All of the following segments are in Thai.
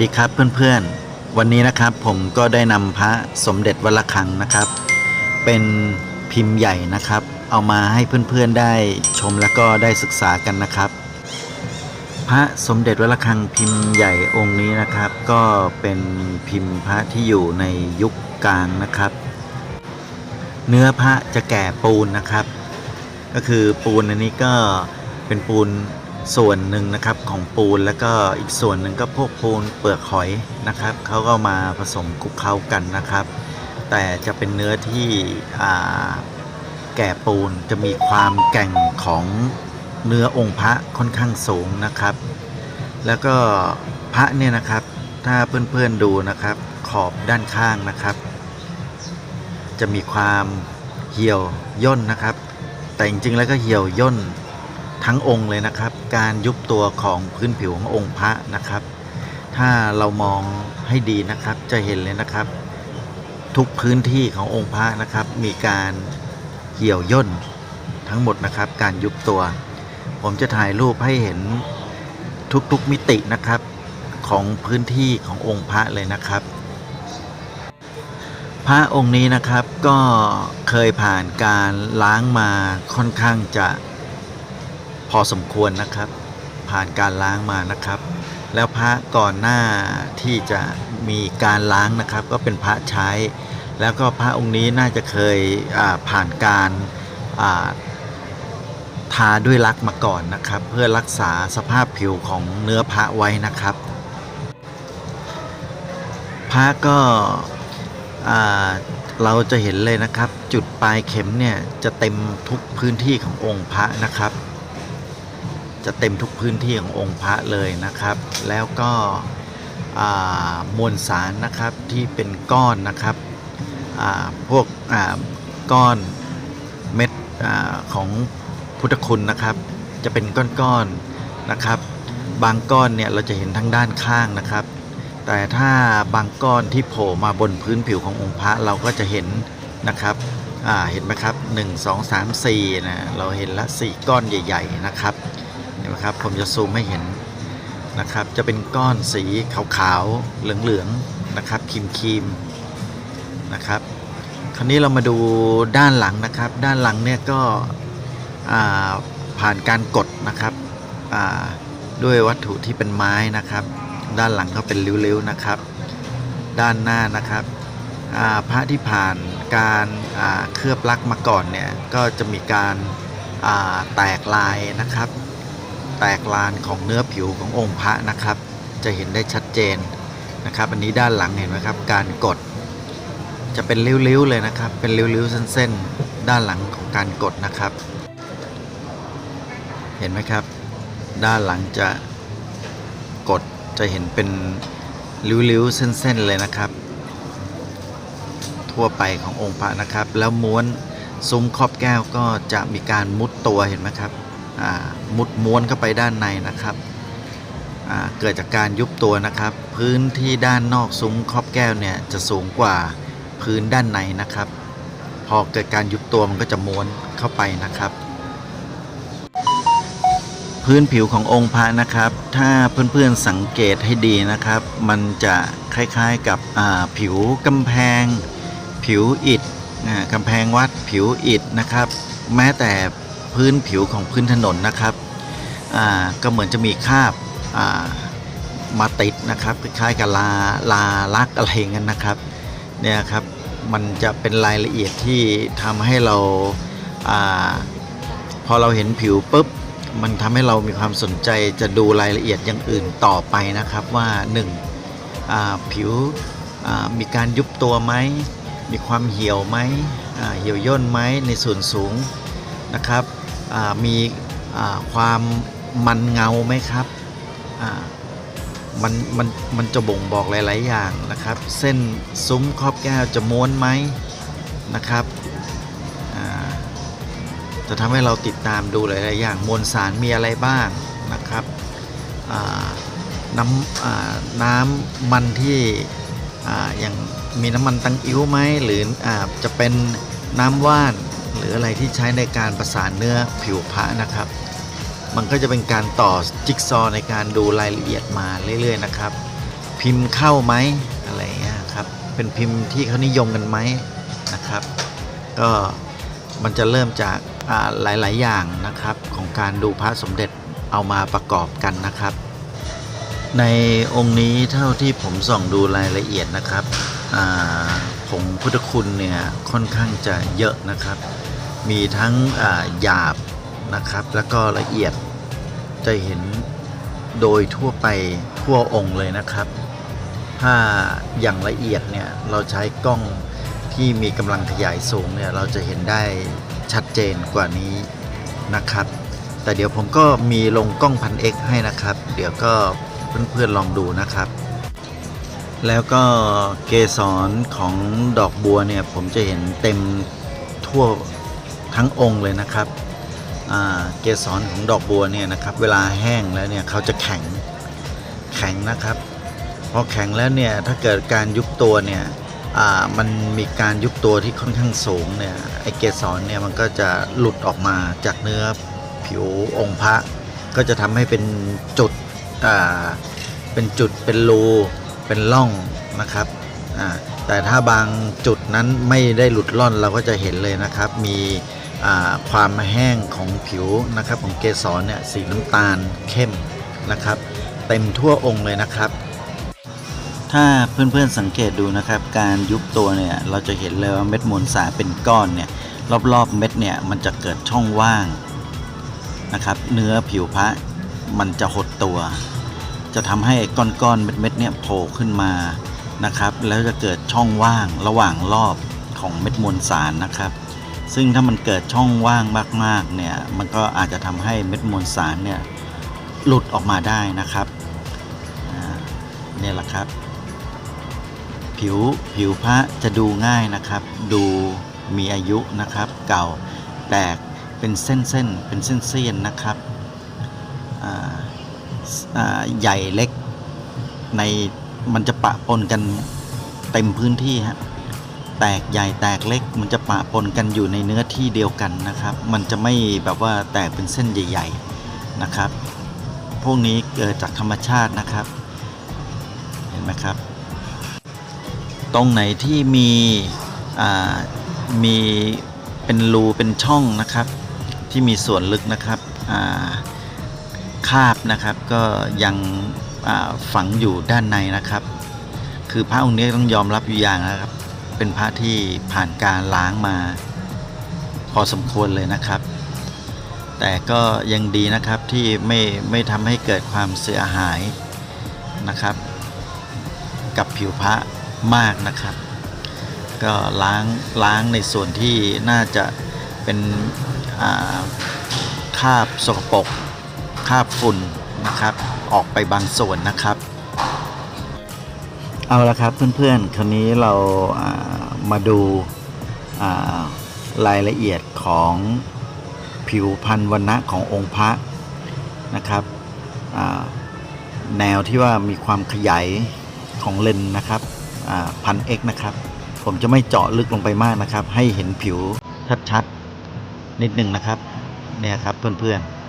วัสดีครับเพื่อนๆ วันนี้นะครับผมก็ได้นำพระสมเด็จวัดระฆังนะครับ เป็นพิมพ์ใหญ่นะครับ เอามาให้เพื่อนๆได้ชมแล้วก็ได้ศึกษากันนะครับ พระสมเด็จวัดระฆังพิมพ์ใหญ่องค์นี้นะครับ ก็เป็นพิมพ์พระที่อยู่ในยุคกลางนะครับ เนื้อพระจะแก่ปูนนะครับ ก็คือปูนอันนี้ก็เป็นปูน ส่วนหนึ่งนะครับของปูนแล้วก็อีกส่วนหนึ่งก็พวกปูนเปลือกหอยนะครับเขาก็มาผสมคลุกเคล้ากันนะครับ แต่จะเป็นเนื้อที่แก่ปูนจะมีความแก่งของเนื้อองค์พระค่อนข้างสูงนะครับ แล้วก็พระเนี่ยนะครับถ้าเพื่อนๆดูนะครับ ขอบด้านข้างนะครับ จะมีความเหี่ยวย่นนะครับ แต่จริงๆแล้วก็เหี่ยวย่น ทั้งองค์เลยนะครับ การยุบตัวของพื้นผิวขององค์พระนะครับ ถ้าเรามองให้ดีนะครับจะเห็นเลยนะครับ ทุกพื้นที่ขององค์พระนะครับ มีการเหี่ยวย่นทั้งหมดนะครับ การยุบตัว ผมจะถ่ายรูปให้เห็นทุกๆมิตินะครับของพื้นที่ขององค์พระเลยนะครับ พระองค์นี้นะครับก็เคยผ่านการล้างมาค่อนข้างจะ พอสมควรนะครับ ผ่านการล้างมานะครับ แล้วพระก่อนหน้าที่จะมีการล้างนะครับ ก็เป็นพระใช้ แล้วก็พระองค์นี้น่าจะเคยผ่านการทาด้วยลักมาก่อนนะครับ เพื่อรักษาสภาพผิวของเนื้อพระไว้นะครับ พระก็เราจะเห็นเลยนะครับ จุดปลายเข็มเนี่ยจะเต็มทุกพื้นที่ขององค์พระนะครับ จะเต็มทุกพื้นที่ขององค์พระเลยนะครับ แล้วก็มวลสารนะครับที่เป็นก้อนนะครับพวกก้อนเม็ดอของพุทธคุณนะครับ จะเป็นก้อนๆนะครับ บางก้อนเนี่ยเราจะเห็นทั้งด้านข้างนะครับ แต่ถ้าบางก้อนที่โผล่มาบนพื้นผิวขององค์พระเราก็จะเห็นนะครับเห็นไหมครับ 1 2 3 4นะเราเห็นละ 4 ก้อนใหญ่ ๆ นะครับ นไหมครับ ผมจะซูมให้เห็นนะครับ จะเป็นก้อนสีขาวๆ เหลืองๆ นะครับครีมๆ นะครับ คราวนี้เรามาดูด้านหลังนะครับ ด้านหลังเนี่ยก็ผ่านการกดนะครับด้วยวัตถุที่เป็นไม้นะครับ ด้านหลังก็เป็นริ้วๆ นะครับ ด้านหน้านะครับพระที่ผ่านการเคลือบลักมาก่อนเนี่ยก็จะมีการาแตกลายนะครับ แตกลานของเนื้อผิวขององค์พระนะครับ จะเห็นได้ชัดเจนนะครับ อันนี้ด้านหลังเห็นไหมครับ การกด จะเป็นริ้วๆเลยนะครับ เป็นริ้วๆเส้นๆ ด้านหลังของการกดนะครับ เห็นไหมครับ ด้านหลังจะกดจะเห็นเป็นริ้วๆเส้นๆเลยนะครับ ทั่วไปขององค์พระนะครับ แล้วม้วนซุ้มครอบแก้วก็จะมีการมุดตัวเห็นไหมครับ มุดม้วนเข้าไปด้านในนะครับ เกิดจากการยุบตัวนะครับ พื้นที่ด้านนอกซุ้มครอบแก้วเนี่ยจะสูงกว่าพื้นด้านในนะครับ พอเกิดการยุบตัวมันก็จะม้วนเข้าไปนะครับ พื้นผิวขององค์พระนะครับ ถ้าเพื่อนๆสังเกตให้ดีนะครับ มันจะคล้ายๆกับผิวกำแพง ผิวอิฐกำแพงวัดผิวอิฐนะครับ แม้แต่ พื้นผิวของพื้นถนนนะครับก็เหมือนจะมีคราบามาติดนะครับคล้ายๆกับลาลาลักอะไรอย่างนั้นนะครับเนี่ยครับมันจะเป็นรายละเอียดที่ทำให้เราอาพอเราเห็นผิวปุ๊บมันทำให้เรามีความสนใจจะดูรายละเอียดอย่างอื่นต่อไปนะครับว่า1อ่าผิวมีการยุบตัวไหมมีความเหี่ยวไหมเหี่ยวย่นไหมในส่วนสูงนะครับ มีความมันเงาไหมครับมันมันมันจะบ่งบอกหลาย ๆ อย่างนะครับ เส้นซุ้มครอบแก้วจะม้วนไหมนะครับจะทำให้เราติดตามดูหลาย ๆ อย่างมวลสารมีอะไรบ้างนะครับน้ำน้ำมันที่อย่างมีน้ำมันตังอิ้วไหมหรืออจะเป็นน้ำว่าน หรืออะไรที่ใช้ในการประสานเนื้อผิวพระนะครับ มันก็จะเป็นการต่อจิ๊กซอในการดูรายละเอียดมาเรื่อยๆนะครับ พิมพ์เข้าไหมอะไรเงี้ยครับเป็นพิมพ์ที่เขานิยมกันไหมนะครับ ก็มันจะเริ่มจากหลายๆอย่างนะครับของการดูพระสมเด็จเอามาประกอบกันนะครับ ในองค์นี้เท่าที่ผมส่องดูรายละเอียดนะครับผงพุทธคุณเนี่ยค่อนข้างจะเยอะนะครับ มีทั้งหยาบนะครับ แล้วก็ละเอียดจะเห็นโดยทั่วไปทั่วองค์เลยนะครับ ถ้าอย่างละเอียดเนี่ยเราใช้กล้องที่มีกำลังขยายสูงเนี่ยเราจะเห็นได้ชัดเจนกว่านี้นะครับ แต่เดี๋ยวผมก็มีลงกล้องพันเอกให้นะครับ เดี๋ยวก็เพื่อนๆลองดูนะครับ แล้วก็เกสรของดอกบัวเนี่ยผมจะเห็นเต็มทั่ว ทั้งองค์เลยนะครับเกสรของดอกบัวเนี่ยนะครับเวลาแห้งแล้วเนี่ยเขาจะแข็งแข็งนะครับพอแข็งแล้วเนี่ยถ้าเกิดการยุบตัวเนี่ยมันมีการยุบตัวที่ค่อนข้างสูงเนี่ยไอเกสรเนี่ยมันก็จะหลุดออกมาจากเนื้อผิวองค์พระ ก็จะทำให้เป็นจุดเป็นจุดเป็นรูเป็นร่องนะครับแต่ถ้าบางจุดนั้นไม่ได้หลุดล่อนเราก็จะเห็นเลยนะครับมี ความแห้งของผิวนะครับของเกสรเนี่ยสีน้ำตาลเข้มนะครับ เต็มทั่วองค์เลยนะครับ ถ้าเพื่อนๆสังเกตดูนะครับ การยุบตัวเนี่ยเราจะเห็นเลยว่าเม็ดมวลสารเป็นก้อนเนี่ยรอบๆเม็ดเนี่ยมันจะเกิดช่องว่างนะครับ เนื้อผิวพระมันจะหดตัว จะทำให้ก้อนๆเม็ดๆเนี่ยโผล่ขึ้นมานะครับ แล้วจะเกิดช่องว่างระหว่างรอบของเม็ดมวลสารนะครับ ซึ่งถ้ามันเกิดช่องว่างมากๆเนี่ยมันก็อาจจะทำให้เม็ดมวลสารเนี่ยหลุดออกมาได้นะครับเนี่ยแหละครับ ผิวผิวพระจะดูง่ายนะครับ ดูมีอายุนะครับ เก่าแตกเป็นเส้นเส้นๆเป็นเส้นเส้นๆนะครับใหญ่เล็กในมันจะปะปนกันเต็มพื้นที่ฮะ แตกใหญ่แตกเล็ก มันจะปะปนกันอยู่ในเนื้อที่เดียวกันนะครับ มันจะไม่แบบว่าแตกเป็นเส้นใหญ่ ๆนะครับ พวกนี้เกิดจากธรรมชาตินะครับ เห็นไหมครับ ตรงไหนที่มีอ่ามีเป็นรูเป็นช่องนะครับ ที่มีส่วนลึกนะครับอ่าคาบนะครับก็ยังอ่าฝังอยู่ด้านในนะครับ คือพระองค์นี้ต้องยอมรับอยู่อย่างนะครับ เป็นพระที่ผ่านการล้างมาพอสมควรเลยนะครับ แต่ก็ยังดีนะครับที่ไม่ไม่ทำให้เกิดความเสียหายนะครับ กับผิวพระมากนะครับ ก็ล้างล้างในส่วนที่น่าจะเป็นคราบสกปรกคราบฝุ่นนะครับ ออกไปบางส่วนนะครับ เอาละครับเพื่อนๆ คราวนี้เราามาดูารายละเอียดของผิวพันธุ์วันณะขององค์พระนะครับแนวที่ว่ามีความขยายของเลนนะครับพันเอ็กนะครับ ผมจะไม่เจาะลึกลงไปมากนะครับ ให้เห็นผิวชัดๆ นิดนึงนะครับ เนี่ยครับเพื่อนๆ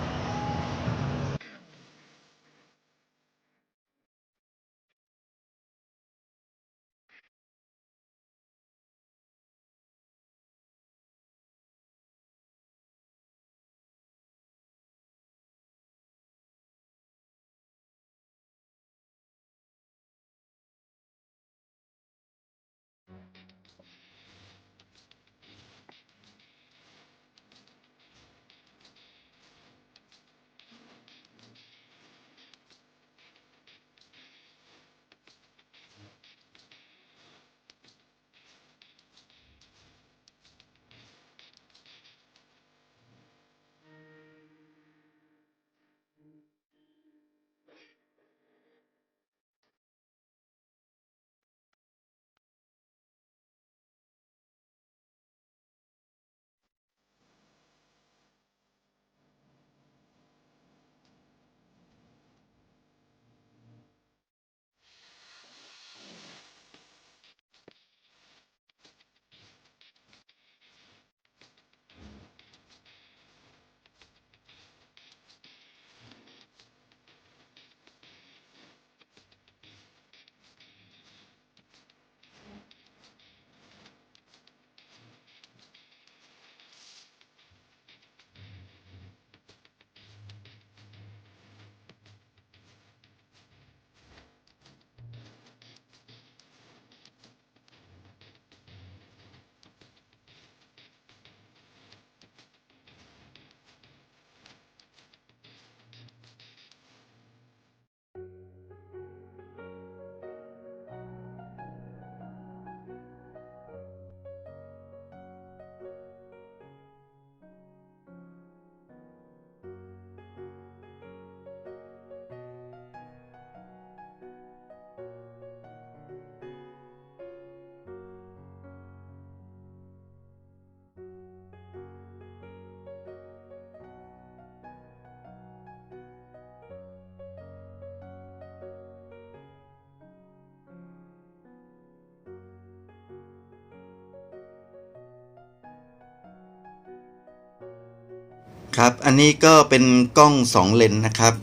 ครับ อันนี้ก็เป็นกล้อง 2 เลนนะครับ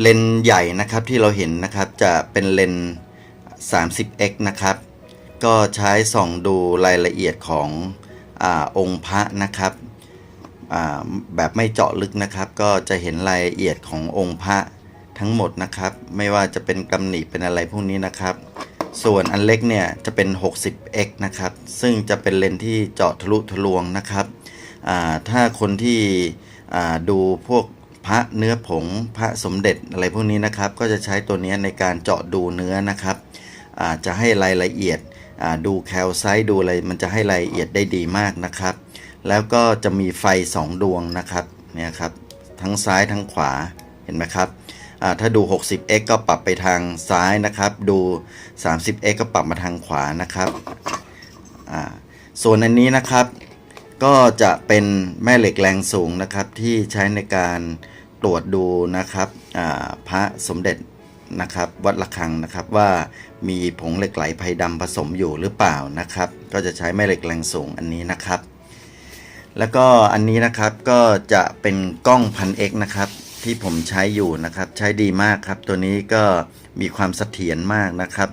เลนใหญ่นะครับที่เราเห็นนะครับจะเป็นเลนส์ 30x นะครับ ก็ใช้ส่องดูรายละเอียดของอองค์พระนะครับแบบไม่เจาะลึกนะครับ ก็จะเห็นรายละเอียดขององค์พระทั้งหมดนะครับ ไม่ว่าจะเป็นกำหนิเป็นอะไรพวกนี้นะครับ ส่วนอันเล็กเนี่ยจะเป็น 60x นะครับ ซึ่งจะเป็นเลนที่เจาะทะลุทะลวงนะครับ ถ้าคนที่ดูพวกพระเนื้อผงพระสมเด็จอะไรพวกนี้นะครับ ก็จะใช้ตัวนี้ในการเจาะดูเนื้อนะครับจะให้รายละเอียดดูแคลไซต์ดูอะไรมันจะให้รายละเอียดได้ดีมากนะครับ แล้วก็จะมีไฟ 2 ดวงนะครับเนี่ยครับทั้งซ้ายทั้งขวาเห็นไหมครับถ้าดู 60x ก็ปรับไปทางซ้ายนะครับ ดู 30x ก็ปรับมาทางขวานะครับส่วนอันนี้นะครับ ก็จะเป็นแม่เหล็กแรงสูงนะครับ ที่ใช้ในการตรวจดูนะครับพระสมเด็จนะครับ วัดระฆังนะครับว่ามีผงเหล็กไหลไพดำผสมอยู่หรือเปล่านะครับ ก็จะใช้แม่เหล็กแรงสูงอันนี้นะครับ แล้วก็อันนี้นะครับก็จะเป็นกล้องพันเอกนะครับที่ผมใช้อยู่นะครับ ใช้ดีมากครับ ตัวนี้ก็มีความเสถียรมากนะครับ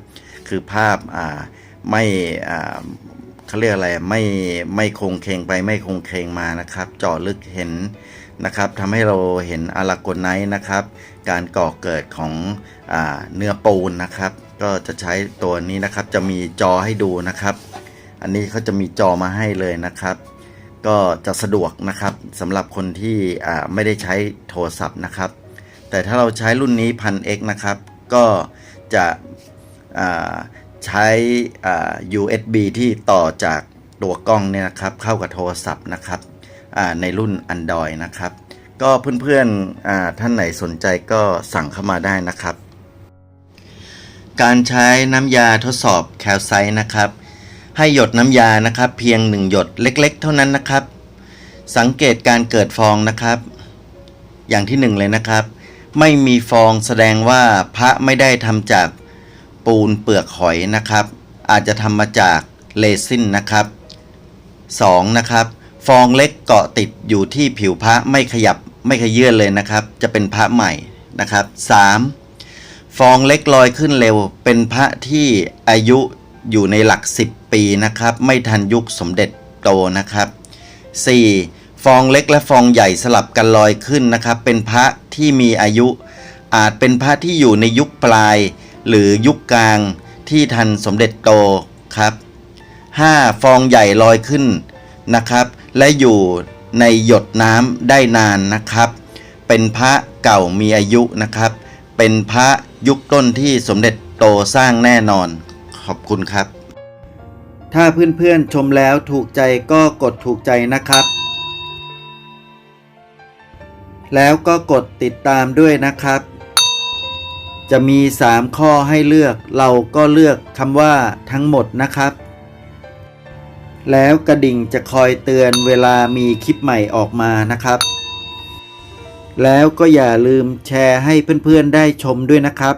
คือภาพไม่ เขาเรียกอะไรไม่ไม่คงเคงไปไม่คงเคงมานะครับเจาะลึกเห็นนะครับทำให้เราเห็นอาราโกไนท์นะครับ การก่อเกิดของอเนื้อปูนนะครับ ก็จะใช้ตัวนี้นะครับจะมีจอให้ดูนะครับ อันนี้เขาจะมีจอมาให้เลยนะครับ ก็จะสะดวกนะครับสำหรับคนที่ไม่ได้ใช้โทรศัพท์นะครับ แต่ถ้าเราใช้รุ่นนี้พัน X นะครับ ก็จะ ใช้ USB ที่ต่อจากตัวกล้องเนี่ยนะครับ เข้ากับโทรศัพท์นะครับในรุ่น Android นะครับ ก็เพื่อนๆท่านไหนสนใจก็สั่งเข้ามาได้นะครับ การใช้น้ำยาทดสอบแคลไซต์นะครับ ให้หยดน้ำยานะครับ เพียง1หยดเล็ก ๆ เท่านั้นนะครับ สังเกตการเกิดฟองนะครับ อย่างที่หนึ่งเลยนะครับ ไม่มีฟองแสดงว่าพระไม่ได้ทำจาก ปูนเปลือกหอยนะครับ อาจจะทำมาจากเรซินนะครับ 2. นะครับฟองเล็กเกาะติดอยู่ที่ผิวพระไม่ขยับไม่ขยื่นเลยนะครับ จะเป็นพระใหม่นะครับ 3. ฟองเล็กลอยขึ้นเร็ว เป็นพระที่อายุอยู่ในหลัก 10 ปีนะครับ ไม่ทันยุคสมเด็จโตนะครับ 4. ฟองเล็กและฟองใหญ่สลับกันลอยขึ้นนะครับ เป็นพระที่มีอายุ อาจเป็นพระที่อยู่ในยุคปลาย หรือยุคกลางที่ทันสมเด็จโตครับ 5. ฟองใหญ่ลอยขึ้นนะครับ และอยู่ในหยดน้ำได้นานนะครับ เป็นพระเก่ามีอายุนะครับ เป็นพระยุคต้นที่สมเด็จโตสร้างแน่นอน ขอบคุณครับ ถ้าเพื่อนๆชมแล้วถูกใจก็กดถูกใจนะครับ แล้วก็กดติดตามด้วยนะครับ จะมี 3 ข้อให้เลือก เราก็เลือกคำว่าทั้งหมดนะครับ แล้วกระดิ่งจะคอยเตือนเวลามีคลิปใหม่ออกมานะครับ แล้วก็อย่าลืมแชร์ให้เพื่อนๆได้ชมด้วยนะครับ